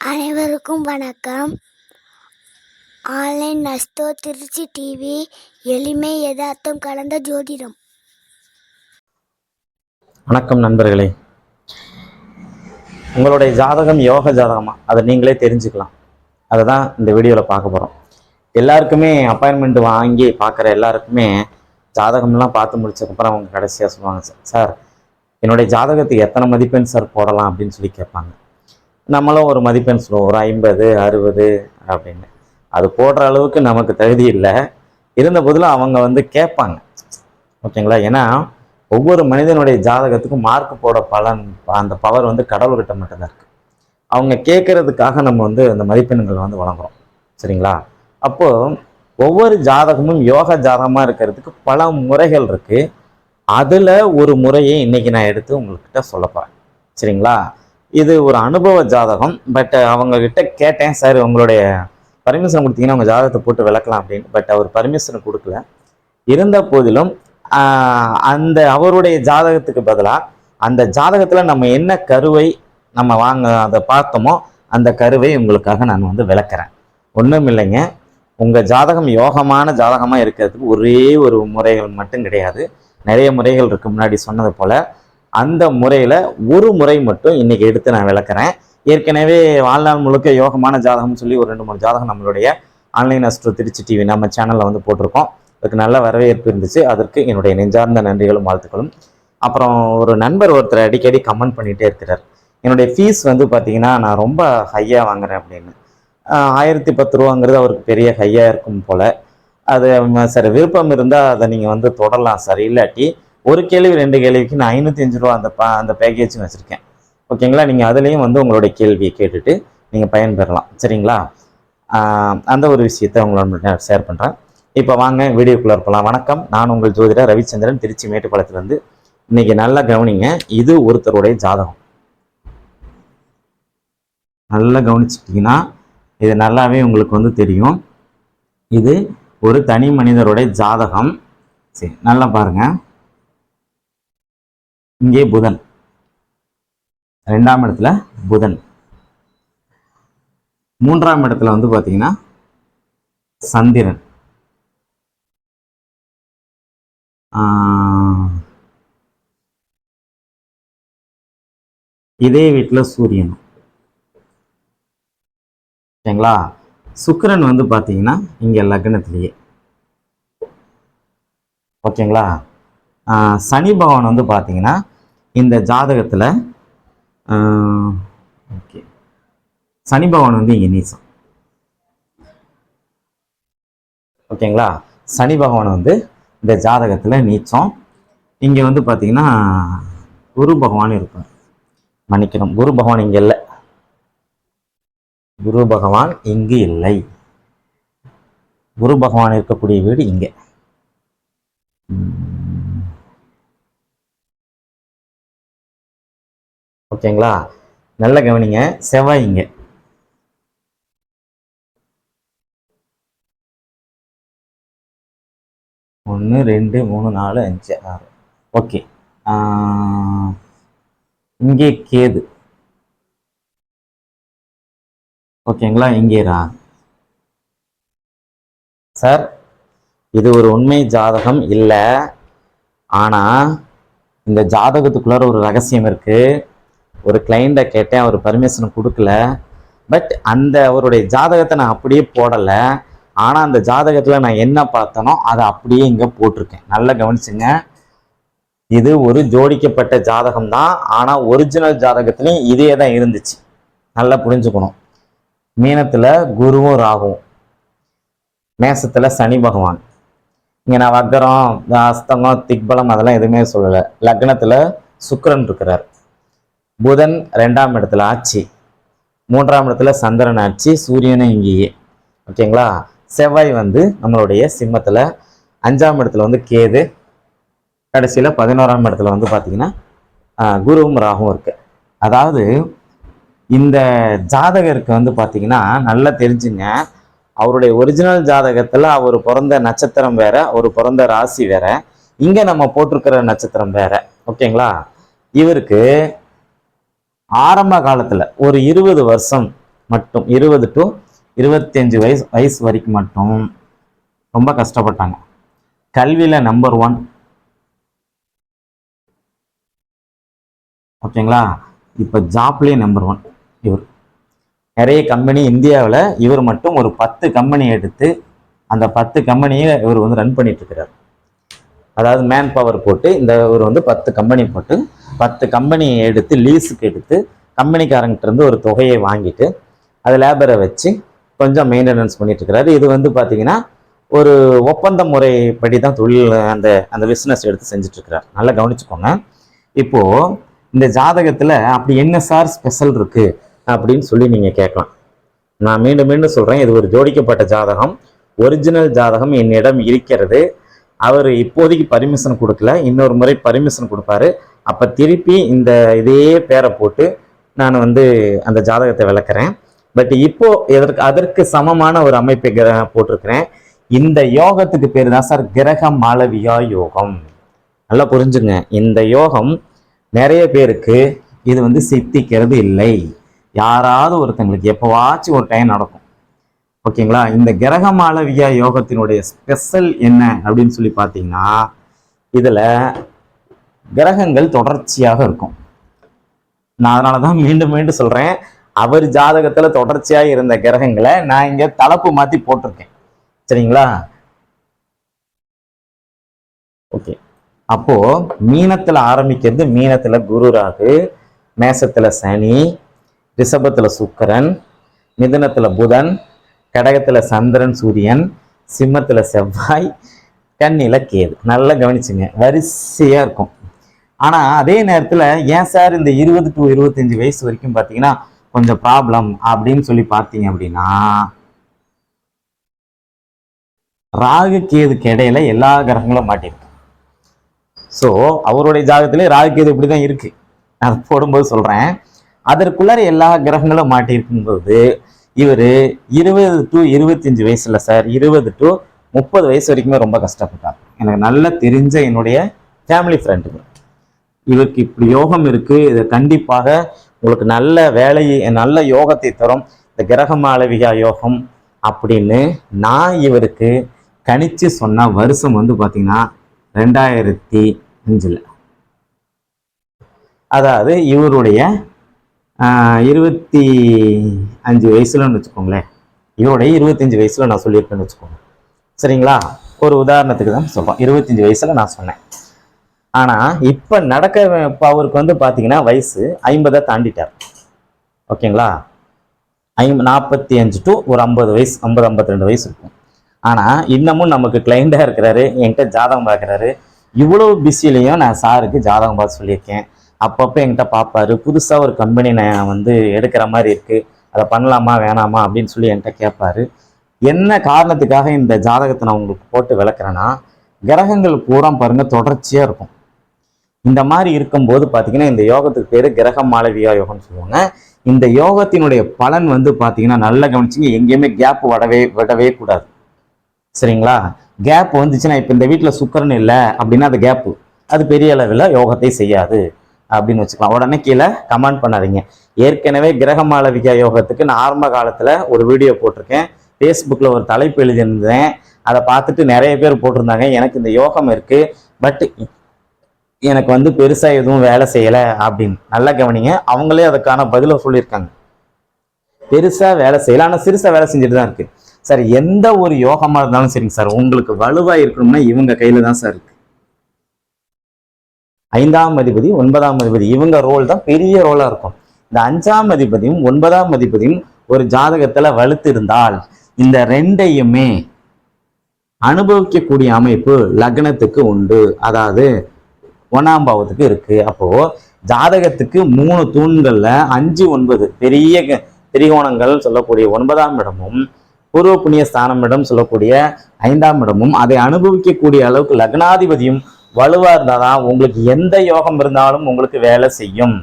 அனைவருக்கும் வணக்கம். Online நஸ்தோ Trichy TV எளிமை யதார்த்தம் கலந்த ஜோதிடம். வணக்கம் நண்பர்களே. உங்களுடைய ஜாதகம் யோக ஜாதகமா? அதை நீங்களே தெரிஞ்சுக்கலாம். அதை தான் இந்த வீடியோவில் பார்க்க போகிறோம் எல்லாருக்குமே அப்பாயின்மெண்ட் வாங்கி பார்க்குற எல்லாருக்குமே ஜாதகம்லாம் பார்த்து முடிச்சதுக்கப்புறம் அவங்க கடைசியாக சொல்லுவாங்க சார் சார் என்னுடைய ஜாதகத்துக்கு எத்தனை மதிப்பெண் சார் போடலாம்? அப்படின்னு சொல்லி கேட்பாங்க. நம்மளும் ஒரு மதிப்பெண் சொல்லுவோம். ஒரு ஐம்பது அறுபது அப்படின்னு. அது போடுற அளவுக்கு நமக்கு தகுதி இல்லை. இருந்த போதிலும் அவங்க வந்து கேட்பாங்க. ஓகேங்களா? ஏன்னா ஒவ்வொரு மனிதனுடைய ஜாதகத்துக்கும் மார்க் போட பலன் அந்த பவர் வந்து கடவுள்கிட்ட மட்டும்தான் இருக்குது அவங்க கேட்குறதுக்காக நம்ம வந்து அந்த மதிப்பெண்கள் வந்து வழங்குறோம். சரிங்களா? அப்போது ஒவ்வொரு ஜாதகமும் யோக ஜாதகமாக இருக்கிறதுக்கு பல முறைகள் இருக்குது அதில் ஒரு முறையை இன்னைக்கு நான் எடுத்து உங்கள்கிட்ட சொல்லப்பேன் சரிங்களா? இது ஒரு அனுபவ ஜாதகம் பட் அவங்கக்கிட்ட கேட்டேன் சார் உங்களுடைய பர்மிஷன் கொடுத்தீங்கன்னா உங்கள் ஜாதகத்தை போட்டு விளக்கலாம் அப்படின்னு. பட் அவர் பர்மிஷன் கொடுக்கல. இருந்த போதிலும் அந்த அவருடைய ஜாதகத்துக்கு பதிலாக அந்த ஜாதகத்தில் நம்ம என்ன கருவை நம்ம வாங்க அதை பார்த்தோமோ அந்த கருவை உங்களுக்காக நான் வந்து விளக்குறேன். ஒன்றும் இல்லைங்க. உங்கள் ஜாதகம் யோகமான ஜாதகமாக இருக்கிறதுக்கு ஒரே ஒரு முறைகள் மட்டும் கிடையாது. நிறைய முறைகள் இருக்கு முன்னாடி சொன்னது போல். அந்த முறையில் ஒரு முறை மட்டும் இன்றைக்கி எடுத்து நான் விளக்குறேன். ஏற்கனவே வாழ்நாள் முழுக்க யோகமான ஜாதகம்னு சொல்லி ஒரு ரெண்டு மூணு ஜாதகம் நம்மளுடைய ஆன்லைன் அஸ்ட்ரோ திருச்சி டிவி நம்ம சேனலில் வந்து போட்டிருக்கோம். அதுக்கு நல்ல வரவேற்பு இருந்துச்சு. அதற்கு என்னுடைய நெஞ்சார்ந்த நன்றிகளும் வாழ்த்துக்களும். அப்புறம் ஒரு நண்பர் ஒருத்தர் அடிக்கடி கமெண்ட் பண்ணிகிட்டே இருக்கிறார். என்னுடைய ஃபீஸ் வந்து பார்த்தீங்கன்னா நான் ரொம்ப ஹையாக வாங்குறேன் அப்படின்னு. ஆயிரத்தி பத்து ரூபாங்கிறது அவருக்கு பெரிய ஹையாக இருக்கும் போல். அது சார் விருப்பம் இருந்தால் அதை நீங்கள் வந்து தொடரலாம். சார் இல்லாட்டி ஒரு கேள்வி ரெண்டு கேள்விக்கு நான் ஐநூற்றி அஞ்சு ரூபா அந்த பா அந்த பேக்கேஜும் வச்சுருக்கேன். ஓகேங்களா நீங்கள் அதுலேயும் வந்து உங்களுடைய கேள்வியை கேட்டுட்டு நீங்கள் பயன்பெறலாம். சரிங்களா? அந்த ஒரு விஷயத்தை உங்களோட ஷேர் பண்ணுறேன் இப்போ வாங்க வீடியோக்குள்ளே போகலாம் வணக்கம். நான் உங்கள் ஜோதிடர் ரவிச்சந்திரன் திருச்சி மேட்டுப்பாளையத்துலேருந்து. இன்னைக்கு நல்லா கவனிங்க இது ஒருத்தருடைய ஜாதகம். நல்லா கவனிச்சிட்டிங்கன்னா இது நல்லாவே உங்களுக்கு வந்து தெரியும். இது ஒரு தனி மனிதருடைய ஜாதகம். சரி நல்லா பாருங்கள் இங்கே புதன். ரெண்டாம் இடத்துல புதன். மூன்றாம் இடத்துல வந்து பார்த்தீங்கன்னா சந்திரன். ஆஹ், இதே வீட்டில் சூரியன். ஓகேங்களா சுக்கிரன் வந்து பார்த்தீங்கன்னா இங்கே லக்னத்திலேயே. ஓகேங்களா? சனி பகவான் வந்து பார்த்தீங்கன்னா இந்த ஜாதகத்தில் ஓகே. சனி பகவான் வந்து இங்கே நீசம் ஓகேங்களா? சனி பகவான் வந்து இந்த ஜாதகத்தில் நீச்சம். இங்கே வந்து பார்த்தீங்கன்னா குரு பகவான் இருக்கும் மன்னிக்கணும் குரு பகவான் இங்கே இல்லை. குரு பகவான் இங்கு இல்லை. குரு பகவான் இருக்கக்கூடிய வீடு இங்கே. ஓகேங்களா? நல்ல கவனிங்க. செவ்வாய் இங்கே ஒன்று ரெண்டு மூணு நாலு அஞ்சு ஆறு. ஓகே. இங்கே கேது. ஓகேங்களா? இங்கே ரா. சார் இது ஒரு உண்மை ஜாதகம் இல்லை. ஆனால் இந்த ஜாதகத்துக்குள்ளார ஒரு ரகசியம் இருக்கு. ஒரு கிளைண்ட்டை கேட்டேன் அவர் பர்மிஷன் கொடுக்கல. பட் அந்த அவருடைய ஜாதகத்தை நான் அப்படியே போடலை. ஆனால் அந்த ஜாதகத்தில் நான் என்ன பார்த்தனோ அதை அப்படியே இங்கே போட்டிருக்கேன். நல்லா கவனிச்சுங்க. இது ஒரு ஜோடிக்கப்பட்ட ஜாதகம் தான். ஆனால் ஒரிஜினல் ஜாதகத்துலேயும் இதே தான் இருந்துச்சு. நல்லா புரிஞ்சுக்கணும். மீனத்தில் குருவும் ராகுவும். மேசத்தில் சனி பகவான். இங்கே நான் வக்கரம் அஸ்தங்கம் திக்பலம் அதெல்லாம் எதுவுமே சொல்லலை. லக்னத்தில் சுக்கரன் இருக்கிறார். புதன் ரெண்டாம் இடத்துல ஆட்சி மூன்றாம் இடத்துல சந்திரன் ஆட்சி சூரியனும் இங்கேயே. ஓகேங்களா? செவ்வாய் வந்து நம்மளுடைய சிம்மத்தில் அஞ்சாம் இடத்துல வந்து கேது கடைசியில் பதினோராம் இடத்துல வந்து பார்த்தீங்கன்னா குருவும் ராகும் இருக்குது அதாவது இந்த ஜாதகருக்கு வந்து பார்த்தீங்கன்னா நல்லா தெரிஞ்சுங்க அவருடைய ஒரிஜினல் ஜாதகத்தில் அவர் பிறந்த நட்சத்திரம் வேற அவர் பிறந்த ராசி வேற இங்கே நம்ம போட்டிருக்கிற நட்சத்திரம் வேற. ஓகேங்களா? இவருக்கு ஆரம்ப காலத்தில் ஒரு இருபது வருஷம் மட்டும் இருபது டு இருபத்தஞ்சு வயசு வயசு வரைக்கும் மட்டும் ரொம்ப கஷ்டப்பட்டாங்க. கல்வியில் நம்பர் ஒன் ஓகேங்களா? இப்போ ஜாப்லேயே நம்பர் ஒன் இவர். நிறைய கம்பெனி இந்தியாவில் இவர் மட்டும் ஒரு பத்து கம்பெனி எடுத்து அந்த பத்து கம்பெனியை இவர் வந்து ரன் பண்ணிட்டு இருக்கிறார். அதாவது மேன் பவர் போட்டு இந்த இவர் வந்து பத்து கம்பெனி போட்டு பத்து கம்பெனியை எடுத்து லீஸுக்கு எடுத்து கம்பெனிக்காரங்கிட்ட இருந்து ஒரு தொகையை வாங்கிட்டு அது லேபரை வச்சு கொஞ்சம் மெயின்டெனன்ஸ் பண்ணிட்டு இருக்கிறாரு இது வந்து பார்த்தீங்கன்னா ஒரு ஒப்பந்த முறைப்படி தான் தொழில் அந்த அந்த பிஸ்னஸ் எடுத்து செஞ்சுட்டு இருக்கிறார் நல்லா கவனிச்சுக்கோங்க. இப்போ இந்த ஜாதகத்துல அப்படி என்ன சார் ஸ்பெஷல் இருக்கு அப்படின்னு சொல்லி நீங்க கேட்கலாம். நான் மீண்டும் மீண்டும் சொல்றேன் இது ஒரு ஜோடிக்கப்பட்ட ஜாதகம். ஒரிஜினல் ஜாதகம் என்னிடம் இருக்கிறது. அவர் இப்போதைக்கு பர்மிஷன் கொடுக்கல இன்னொரு முறை பர்மிஷன் கொடுப்பாரு. அப்போ திருப்பி இந்த இதே பேரை போட்டு நான் வந்து அந்த ஜாதகத்தை விளக்குறேன். பட் இப்போ எதற்கு அதற்கு சமமான ஒரு அமைப்பை கிர- போட்டிருக்கிறேன். இந்த யோகத்துக்கு பேர் தான் சார் கிரக மாளவியா யோகம். நல்லா புரிஞ்சுங்க. இந்த யோகம் நிறைய பேருக்கு இது வந்து சித்திக்கிறது இல்லை. யாராவது ஒருத்தங்களுக்கு எப்போவாச்சும் ஒரு டைம் நடக்கும். ஓகேங்களா? இந்த கிரக மாளவியா யோகத்தினுடைய ஸ்பெஷல் என்ன அப்படின்னு சொல்லி பார்த்தீங்கன்னா இதில் கிரகங்கள் தொடர்ச்சியாக இருக்கும். நான் அதனால தான் மீண்டும் மீண்டும் சொல்கிறேன் அவர் ஜாதகத்தில் தொடர்ச்சியாக இருந்த கிரகங்களை நான் இங்கே தலைப்பு மாற்றி போட்டிருக்கேன். சரிங்களா? ஓகே. அப்போ மீனத்துல ஆரம்பிக்கிறது மீனத்துல குரு ராகு மேசத்தில் சனி ரிஷபத்துல சுக்கரன் மிதனத்தில் புதன் கடகத்துல சந்திரன் சூரியன் சிம்மத்தில் செவ்வாய் கண்ணில கேது. நல்லா கவனிச்சுங்க. வரிசையா இருக்கும். ஆனா அதே நேரத்தில் ஏன் சார் இந்த இருபது டு இருபத்தஞ்சு வயசு வரைக்கும் பார்த்தீங்கன்னா கொஞ்சம் ப்ராப்ளம் அப்படின்னு சொல்லி பார்த்தீங்க அப்படின்னா ராகு கேதுக்கு இடையில எல்லா கிரகங்களும் மாட்டிருக்கு. ஸோ அவருடைய ஜாதகத்திலே ராகு கேது இப்படி தான் இருக்கு. நான் அதை போடும்போது சொல்றேன். அதற்குள்ளார எல்லா கிரகங்களும் மாட்டியிருக்கும்போது இவர் இருபது டு இருபத்தஞ்சு வயசுல சார் இருபது டு முப்பது வயசு வரைக்குமே ரொம்ப கஷ்டப்பட்டார். எனக்கு நல்லா தெரிஞ்ச என்னுடைய ஃபேமிலி ஃப்ரெண்டுகள் இவருக்கு இப்படி யோகம் இருக்கு. இது கண்டிப்பாக உங்களுக்கு நல்ல வேலையை நல்ல யோகத்தை தரும். இந்த கிரக மாளவிகா யோகம் அப்படின்னு நான் இவருக்கு கணிச்சு சொன்ன வருஷம் வந்து பார்த்தீங்கன்னா ரெண்டாயிரத்தி அஞ்சில். அதாவது இவருடைய இருபத்தி அஞ்சு வயசுலன்னு வச்சுக்கோங்களேன். இவருடைய இருபத்தஞ்சு வயசில் நான் சொல்லியிருக்கேன்னு வச்சுக்கோங்க. சரிங்களா? ஒரு உதாரணத்துக்கு தான் சொல்கிறோம் இருபத்தஞ்சு வயசில் நான் சொன்னேன். ஆனால் இப்போ நடக்க இப்போ அவருக்கு வந்து பார்த்தீங்கன்னா வயசு ஐம்பதை தாண்டிட்டார். ஓகேங்களா? ஐ நாற்பத்தி அஞ்சு டு ஒரு ஐம்பது வயசு ஐம்பது ஐம்பத்தி ரெண்டு வயசு இருக்கும். ஆனால் இன்னமும் நமக்கு கிளைண்ட்டாக இருக்கிறாரு என்கிட்ட ஜாதகம் பார்க்குறாரு இவ்வளோ பிஸிலையும் நான் சாருக்கு ஜாதகம் பார்த்து சொல்லியிருக்கேன். அப்பப்போ என்கிட்ட பார்ப்பாரு புதுசாக ஒரு கம்பெனி நான் வந்து எடுக்கிற மாதிரி இருக்குது அதை பண்ணலாமா வேணாமா அப்படின்னு சொல்லி என்கிட்ட கேட்பாரு. என்ன காரணத்துக்காக இந்த ஜாதகத்தை நான் உங்களுக்கு போட்டு விளக்குறேன்னா கிரகங்கள் பூரா பாருங்க தொடர்ச்சியாக இருக்கும். இந்த மாதிரி இருக்கும்போது பார்த்தீங்கன்னா இந்த யோகத்துக்கு பேர் கிரகம் மாளவியா யோகம்னு சொல்லுவாங்க. இந்த யோகத்தினுடைய பலன் வந்து பார்த்தீங்கன்னா நல்லா கவனிச்சிங்க. எங்கேயுமே கேப் விடவே விடவே கூடாது. சரிங்களா? கேப் வந்துச்சுன்னா இப்போ இந்த வீட்டில் சுக்கரன் இல்லை அப்படின்னா அது கேப்பு அது பெரிய அளவில் யோகத்தை செய்யாது அப்படின்னு வச்சுக்கலாம். உடனே கீழே கமெண்ட் பண்ணாதீங்க. ஏற்கனவே கிரக மாளவிகா யோகத்துக்கு நான் ஆரம்ப காலத்தில் ஒரு வீடியோ போட்டிருக்கேன். ஃபேஸ்புக்கில் ஒரு தலைப்பு எழுதியிருந்தேன். அதை பார்த்துட்டு நிறைய பேர் போட்டிருந்தாங்க. எனக்கு இந்த யோகம் இருக்குது பட் எனக்கு வந்து பெருசாக எதுவும் வேலை செய்யலை அப்படின்னு. நல்லா கவனிங்க. அவங்களே அதுக்கான பதிலை சொல்லியிருக்காங்க. பெருசா வேலை செய்யல. ஆனால் சிறுசா வேலை செஞ்சுட்டு தான் இருக்கு. சார் எந்த ஒரு யோகமா இருந்தாலும் சரிங்க சார். உங்களுக்கு வலுவா இருக்கணும்னா இவங்க கையில தான் சார் இருக்கு. ஐந்தாம் அதிபதி ஒன்பதாம் அதிபதி இவங்க ரோல் தான் பெரிய ரோலா இருக்கும். இந்த அஞ்சாம் அதிபதியும் ஒன்பதாம் அதிபதியும் ஒரு ஜாதகத்தில் வலுத்து இருந்தால் இந்த ரெண்டையுமே அனுபவிக்கக்கூடிய அமைப்பு லக்னத்துக்கு உண்டு. அதாவது ஒன்றாம் பாவத்துக்கு இருக்கு. அப்போ ஜாதகத்துக்கு மூணு தூண்கள்ல அஞ்சு ஒன்பது பெரிய க- திரிகோணங்கள் சொல்லக்கூடிய ஒன்பதாம் இடமும் பூர்வ புண்ணிய ஸ்தானம் இடம் சொல்லக்கூடிய ஐந்தாம் இடமும் அதை அனுபவிக்கக்கூடிய அளவுக்கு லக்னாதிபதியும் வலுவாக இருந்தால் தான் உங்களுக்கு எந்த யோகம் இருந்தாலும் உங்களுக்கு வேலை செய்யும்.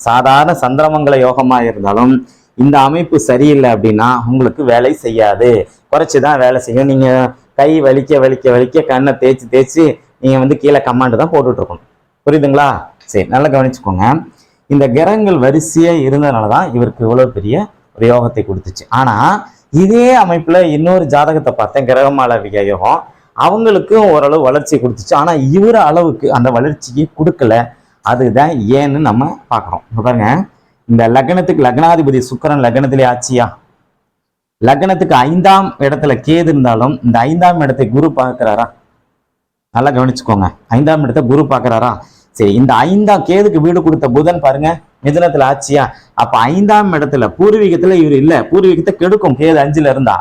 சாதாரண சந்திரமங்கல யோகமாக இருந்தாலும் இந்த அமைப்பு சரியில்லை அப்படின்னா உங்களுக்கு வேலை செய்யாது. குறைச்சி தான் வேலை செய்யும். நீங்கள் கை வலிக்க வலிக்க வலிக்க கண்ணை தேய்ச்சி தேய்ச்சி நீங்க வந்து கீழே கமாண்டு தான் போட்டுட்டு இருக்கணும் புரியுதுங்களா? சரி நல்லா கவனிச்சுக்கோங்க. இந்த கிரகங்கள் வரிசையா இருந்ததுனால தான் இவருக்கு இவ்வளவு பெரிய ஒரு யோகத்தை கொடுத்துச்சு. ஆனா இதே அமைப்புல இன்னொரு ஜாதகத்தை பார்த்தேன் கிரகமாளவிக யோகம். அவங்களுக்கும் ஓரளவு வளர்ச்சி கொடுத்துச்சு. ஆனா இவர் அளவுக்கு அந்த வளர்ச்சிக்கு கொடுக்கல. அதுதான் ஏன்னு நம்ம பார்க்குறோம். பாருங்க இந்த லக்னத்துக்கு லக்னாதிபதி சுக்கரன் லக்னத்திலே ஆச்சியா? லக்னத்துக்கு ஐந்தாம் இடத்துல கேது இருந்தாலும் இந்த ஐந்தாம் இடத்தை குரு பார்க்கிறாரா? நல்லா கவனிச்சுக்கோங்க. ஐந்தாம் இடத்தை குரு பார்க்குறாரா? சரி இந்த ஐந்தாம் கேதுக்கு வீடு கொடுத்த புதன் பாருங்க மிதுனத்துல ஆச்சியா? அப்ப ஐந்தாம் இடத்துல பூர்வீகத்துல இவர் இல்ல. பூர்வீகத்தை கெடுக்கும். கேது அஞ்சுல இருந்தா.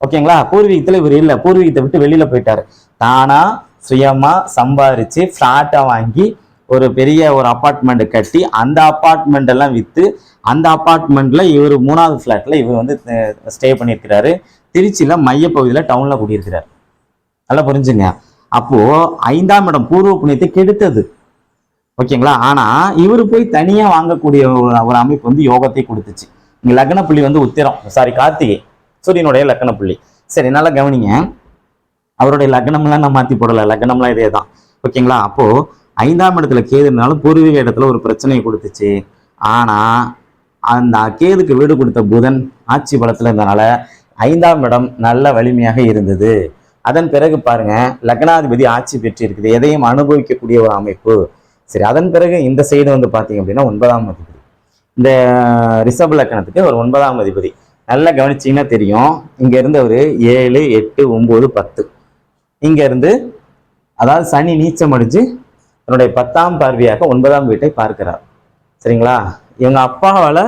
ஓகேங்களா? பூர்வீகத்துல இவர் இல்ல. பூர்வீகத்தை விட்டு வெளியில போயிட்டாரு. தானா சுயமா சம்பாரிச்சு ஃப்ளாட்டை வாங்கி ஒரு பெரிய ஒரு அப்பார்ட்மெண்ட் கட்டி அந்த அப்பார்ட்மெண்ட் எல்லாம் விற்று அந்த அப்பார்ட்மெண்ட்ல இவர் மூணாவது ஃப்ளாட்ல இவர் வந்து ஸ்டே பண்ணியிருக்கிறாரு. திருச்சியில மையப்பகுதியில் டவுன்ல குடியிருக்கிறார். நல்லா புரிஞ்சுங்க. அப்போ ஐந்தாம் இடம் பூர்வ புண்ணியத்தை கெடுத்தது. ஓகேங்களா? ஆனா இவர் போய் தனியா வாங்கக்கூடிய ஒரு ஒரு அமைப்பு வந்து யோகத்தை கொடுத்துச்சு. இங்க லக்ன புள்ளி வந்து உத்திரம். சாரி கார்த்திகை. சூரியனுடைய லக்ன புள்ளி. சரி நல்லா கவனிங்க. அவருடைய லக்னம்லாம் நான் மாத்தி போடல. லக்னம்லாம் இதே தான். ஓகேங்களா? அப்போ ஐந்தாம் இடத்துல கேதுனாலும் பூர்வீக இடத்துல ஒரு பிரச்சனையை கொடுத்துச்சு. ஆனா அந்த கேதுக்கு வீடு கொடுத்த புதன் ஆட்சி பலத்துல இருந்தனால ஐந்தாம் இடம் நல்ல வலிமையாக இருந்தது. அதன் பிறகு பாருங்க லக்னாதிபதி ஆட்சி பெற்று இருக்குது எதையும் அனுபவிக்கக்கூடிய ஒரு அமைப்பு. சரி அதன் பிறகு இந்த சைடு வந்து பார்த்தீங்க அப்படின்னா ஒன்பதாம் அதிபதி. இந்த ரிஷப் லக்கணத்துக்கு ஒரு ஒன்பதாம் அதிபதி. நல்லா கவனிச்சிங்கன்னா தெரியும். இங்கேருந்து ஒரு ஏழு எட்டு ஒம்பது பத்து. இங்கேருந்து அதாவது சனி நீச்சம் அடிஞ்சு தன்னுடைய பத்தாம் பார்வையாக ஒன்பதாம் வீட்டை பார்க்கிறார். சரிங்களா? இவங்க அப்பாவால்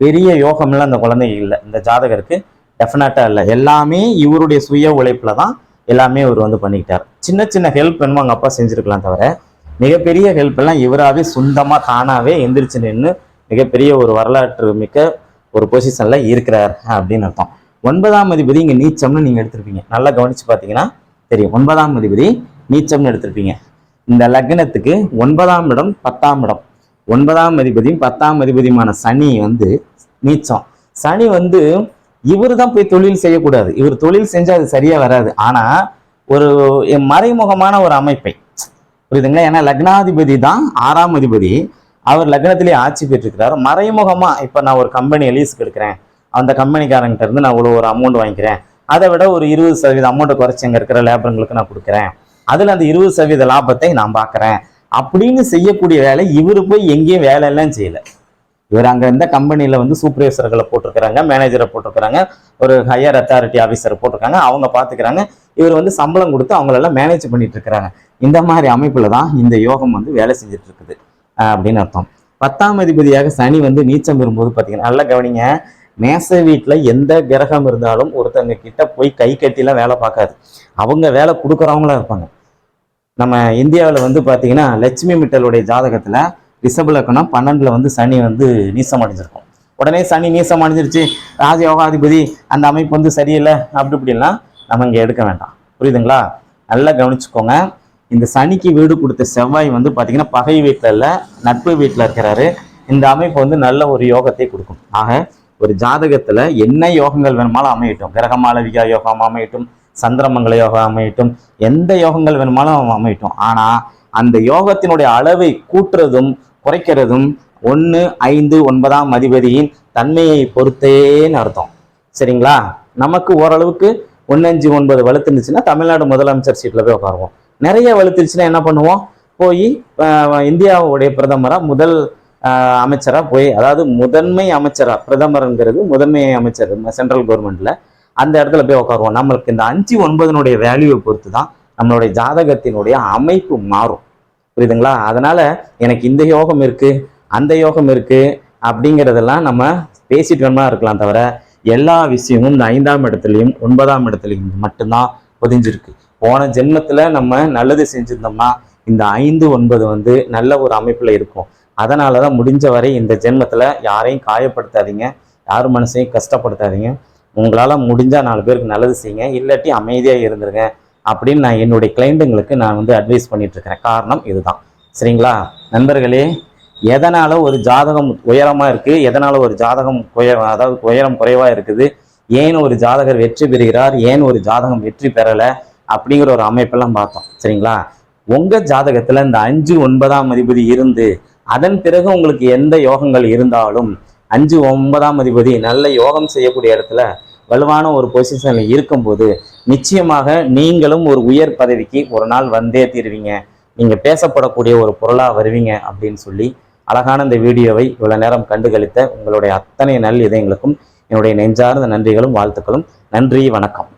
பெரிய யோகம்லாம் அந்த குழந்தை இல்லை. இந்த ஜாதகருக்கு டெஃபினட்டாக இல்லை. எல்லாமே இவருடைய சுய உழைப்பில் தான் எல்லாமே இவர் வந்து பண்ணிக்கிட்டார். சின்ன சின்ன ஹெல்ப் என்னமோ அவங்க அப்பா செஞ்சிருக்கலாம் தவிர மிகப்பெரிய ஹெல்ப் எல்லாம் இவராவே சொந்தமாக தானாகவே எந்திரிச்சு நின்று மிகப்பெரிய ஒரு வரலாற்று மிக்க ஒரு பொசிஷனில் இருக்கிறார் அப்படின்னு அர்த்தம். ஒன்பதாம் அதிபதி இங்கே நீச்சம்னு நீங்கள் எடுத்திருப்பீங்க. நல்லா கவனித்து பார்த்தீங்கன்னா தெரியும். ஒன்பதாம் அதிபதி நீச்சம்னு எடுத்திருப்பீங்க. இந்த லக்னத்துக்கு ஒன்பதாம் இடம் பத்தாம் இடம். ஒன்பதாம் அதிபதியும் பத்தாம் அதிபதியுமான சனி வந்து நீச்சம். சனி வந்து இவர் தான் போய் தொழில் செய்யக்கூடாது. இவர் தொழில் செஞ்சால் அது சரியா வராது. ஆனா ஒரு மறைமுகமான ஒரு அமைப்பை புரியுதுங்களா? ஏன்னா லக்னாதிபதி தான் ஆறாம் அதிபதி. அவர் லக்னத்திலே ஆட்சி பெற்றிருக்கிறார். மறைமுகமா இப்போ நான் ஒரு கம்பெனி லீஸுக்கு எடுக்கிறேன் அந்த கம்பெனிக்காரங்கிட்ட இருந்து நான் இவ்வளோ ஒரு அமௌண்ட் வாங்கிக்கிறேன். அதை விட ஒரு இருபது சதவீத அமௌண்ட்டை குறைச்சி அங்கே இருக்கிற லேபருங்களுக்கு நான் கொடுக்குறேன். அதில் அந்த இருபது சதவீத லாபத்தை நான் பார்க்கறேன். அப்படின்னு செய்யக்கூடிய வேலை இவரு போய் எங்கேயும் வேலையெல்லாம் செய்யலை செய்யல. இவர் அங்கே இருந்த கம்பெனியில் வந்து சூப்பர்வைசர்களை போட்டிருக்கிறாங்க மேனேஜரை போட்டிருக்கிறாங்க ஒரு ஹையர் அத்தாரிட்டி ஆஃபீஸரை போட்டிருக்காங்க அவங்க பார்த்துக்கிறாங்க இவர் வந்து சம்பளம் கொடுத்து அவங்களெல்லாம் மேனேஜ் பண்ணிட்டு இருக்கிறாங்க. இந்த மாதிரி அமைப்பில் தான் இந்த யோகம் வந்து வேலை செஞ்சுட்டு இருக்குது அப்படின்னு அர்த்தம். பத்தாம் அதிபதியாக சனி வந்து நீச்சம் வரும்போது பார்த்தீங்கன்னா நல்லா கவனிங்க. மேச வீட்டில் எந்த கிரகம் இருந்தாலும் ஒருத்தங்க கிட்ட போய் கை கட்டிலாம் வேலை பார்க்காது. அவங்க வேலை கொடுக்குறவங்களா இருப்பாங்க. நம்ம இந்தியாவில் வந்து பார்த்தீங்கன்னா லட்சுமி மிட்டலுடைய ஜாதகத்தில் ரிஷபலக்கணம் பன்னெண்டில் வந்து சனி வந்து நீசம் அடைஞ்சிருக்கும். உடனே சனி நீசம் அடைஞ்சிருச்சு ராஜயோகாதிபதி அந்த அமைப்பு வந்து சரியில்லை அப்படி இப்படிலாம் நம்ம இங்கே எடுக்க வேண்டாம். புரியுதுங்களா? நல்லா கவனிச்சுக்கோங்க. இந்த சனிக்கு வீடு கொடுத்த செவ்வாய் வந்து பார்த்தீங்கன்னா பகை வீட்டில் இல்லை நட்பு வீட்டில் இருக்கிறாரு. இந்த அமைப்பு வந்து நல்ல ஒரு யோகத்தை கொடுக்கும். ஆக ஒரு ஜாதகத்தில் என்ன யோகங்கள் வேணுமாலும் அமையட்டும். கிரகமாளவிகா யோகம் அமையட்டும் சந்திரமங்கல யோகம் அமையட்டும் எந்த யோகங்கள் வேணுமாலும் அமையட்டும். ஆனால் அந்த யோகத்தினுடைய அளவை கூட்டுறதும் குறைக்கிறதும் ஒன்று ஐந்து ஒன்பதாம் அதிபதியின் தன்மையை பொறுத்தேன்னு அர்த்தம். சரிங்களா? நமக்கு ஓரளவுக்கு ஒன்று அஞ்சு ஒன்பது வலுத்துருந்துச்சுன்னா தமிழ்நாடு முதலமைச்சர் சீட்டில் போய் உட்காருவோம். நிறைய வலுத்துருச்சுன்னா என்ன பண்ணுவோம்? போய் இந்தியாவுடைய பிரதமராக முதல் அமைச்சராக போய் அதாவது முதன்மை அமைச்சராக பிரதமருங்கிறது முதன்மை அமைச்சர் சென்ட்ரல் கவர்மெண்டில் அந்த இடத்துல போய் உட்காருவோம். நம்மளுக்கு இந்த அஞ்சு ஒன்பதனுடைய வேல்யூவை பொறுத்து தான் நம்மளுடைய ஜாதகத்தினுடைய அமைப்பு மாறும். புரியுதுங்களா? அதனால எனக்கு இந்த யோகம் இருக்கு அந்த யோகம் இருக்கு அப்படிங்கிறதெல்லாம் நம்ம பேசிட்டு இருக்கலாம் தவிர எல்லா விஷயமும் இந்த ஐந்தாம் இடத்துலையும் ஒன்பதாம் இடத்துலையும் மட்டும்தான் பொதிஞ்சிருக்கு. போன ஜென்மத்துல நம்ம நல்லது செஞ்சிருந்தோம்னா இந்த ஐந்து ஒன்பது வந்து நல்ல ஒரு அமைப்புல இருக்கும். அதனால தான் முடிஞ்ச வரை இந்த ஜென்மத்தில் யாரையும் காயப்படுத்தாதீங்க யார் மனசையும் கஷ்டப்படுத்தாதீங்க. உங்களால் முடிஞ்சால் நாலு பேருக்கு நல்லது செய்யுங்க இல்லாட்டி அமைதியாக இருந்துருங்க. அப்படின்னு நான் என்னுடைய கிளைண்ட்டுங்களுக்கு நான் வந்து அட்வைஸ் பண்ணிட்டுருக்கிறேன். காரணம் இதுதான். சரிங்களா? நண்பர்களே எதனால் ஒரு ஜாதகம் உயரமாக இருக்கு? எதனால் ஒரு ஜாதகம் குய அதாவது உயரம் குறைவாக இருக்குது? ஏன் ஒரு ஜாதகர் வெற்றி பெறுகிறார்? ஏன் ஒரு ஜாதகம் வெற்றி பெறலை? அப்படிங்கிற ஒரு அமைப்பெல்லாம் பார்த்தோம். சரிங்களா? உங்கள் ஜாதகத்தில் இந்த அஞ்சு ஒன்பதாம் அதிபதி இருந்து அதன் பிறகு உங்களுக்கு எந்த யோகங்கள் இருந்தாலும் அஞ்சு ஒன்பதாம் அதிபதி நல்ல யோகம் செய்யக்கூடிய இடத்துல வலுவான ஒரு பொசிஷனில் இருக்கும்போது நிச்சயமாக நீங்களும் ஒரு உயர் பதவிக்கு ஒரு நாள் வந்தே தீருவீங்க. நீங்கள் பேசப்படக்கூடிய ஒரு பொருளாக வருவீங்க அப்படின்னு சொல்லி அழகான இந்த வீடியோவை இவ்வளோ நேரம் கண்டுகளித்த உங்களுடைய அத்தனை நல் இதயங்களுக்கும் என்னுடைய நெஞ்சார்ந்த நன்றிகளும் வாழ்த்துக்களும். நன்றி வணக்கம்.